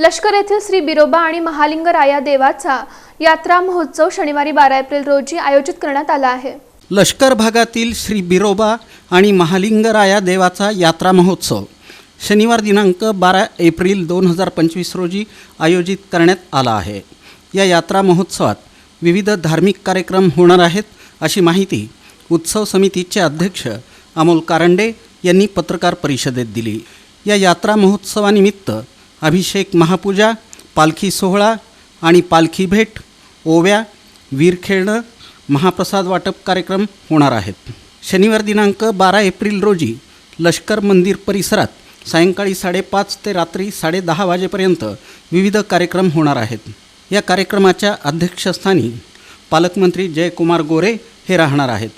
लष्कर येथील श्री बिरोबा आणि महालिंग राया देवाचा यात्रा महोत्सव शनिवारी बारा एप्रिल रोजी आयोजित करण्यात आला आहे. लष्कर भागातील श्री बिरोबा आणि महालिंगराया देवाचा यात्रा महोत्सव शनिवार दिनांक बारा एप्रिल दोन हजार पंचवीस रोजी आयोजित करण्यात आला आहे. या यात्रा महोत्सवात विविध धार्मिक कार्यक्रम होणार आहेत अशी माहिती उत्सव समितीचे अध्यक्ष अमोल कारंडे यांनी पत्रकार परिषदेत दिली. या यात्रा महोत्सवानिमित्त अभिषेक महापूजा पालखी सोहळा आणि पालखी भेट ओव्या वीर खेळणं महाप्रसाद वाटप कार्यक्रम होणार आहेत. शनिवार दिनांक बारा एप्रिल रोजी लष्कर मंदिर परिसरात सायंकाळी साडेपाच ते रात्री साडेदहा वाजेपर्यंत विविध कार्यक्रम होणार आहेत. या कार्यक्रमाच्या अध्यक्षस्थानी पालकमंत्री जयकुमार गोरे हे राहणार आहेत.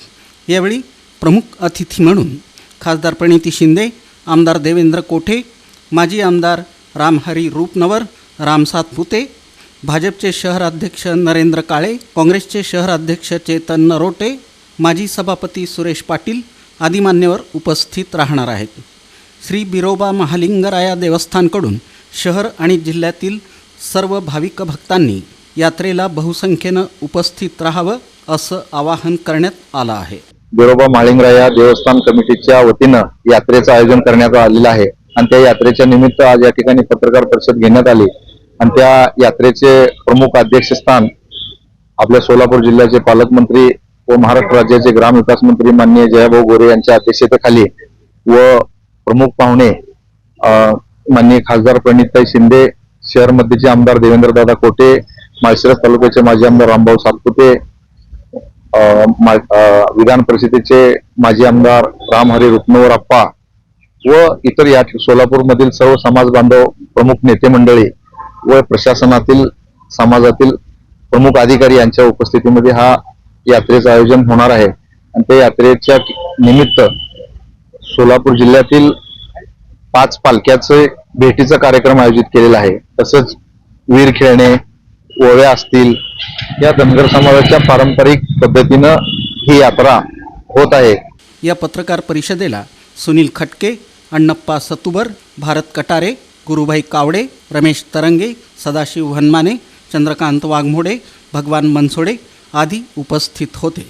यावेळी प्रमुख अतिथी म्हणून खासदार प्रणिती शिंदे आमदार देवेंद्र कोठे माजी आमदार रामहरी रूपनवर रामसात पुते भाजपचे शहर अध्यक्ष नरेंद्र काळे काँग्रेसचे शहर अध्यक्ष चेतन नरोटे माजी सभापती सुरेश पाटील आदी मान्यवर उपस्थित राहणार आहेत. श्री बिरोबा महालिंगराया देवस्थानकडून शहर आणि जिल्ह्यातील सर्व भाविक भक्तांनी यात्रेला बहुसंख्येनं उपस्थित राहावं असं आवाहन करण्यात आलं आहे. बिरोबा माळिंगराया देवस्थान कमिटीच्या वतीनं यात्रेचं आयोजन करण्यात आलेलं आहे. आणि त्या यात्रेच्या निमित्त आज या ठिकाणी पत्रकार परिषद घेण्यात आली. आणि त्या यात्रेचे प्रमुख अध्यक्षस्थान आपल्या सोलापूर जिल्ह्याचे पालकमंत्री व महाराष्ट्र राज्याचे ग्रामविकास मंत्री माननीय जयाभाऊ गोरे यांच्या अध्यक्षतेखाली व प्रमुख पाहुणे अं, माननीय खासदार प्रणितताई शिंदे शहर मध्येचे आमदार देवेंद्रदादा कोटे माळशिरस तालुक्याचे माजी आमदार रामभाऊ सातपुते विधान परिषदेचे माजी आमदार रामहरी रुक्मवर आप्पा व इतर या सोलापूरमधील सर्व समाज बांधव प्रमुख नेते मंडळी व प्रशासनातील समाजातील प्रमुख अधिकारी यांच्या उपस्थितीमध्ये हा यात्रेचं आयोजन होणार आहे. आणि त्या यात्रेच्या निमित्त सोलापूर जिल्ह्यातील पाच पालख्याचे भेटीचा कार्यक्रम आयोजित केलेला आहे. तसंच वीर खेळणे ओव्या असतील या धनगर समाजाच्या पारंपरिक पद्धतीनं ही यात्रा होत आहे. या पत्रकार परिषदेला सुनील खटके अण्णप्पा सतुबर भारत कटारे गुरुभाई कावडे रमेश तरंगे सदाशिव हनमाने चंद्रकांत वाघमोडे भगवान मनसोडे आदी उपस्थित होते.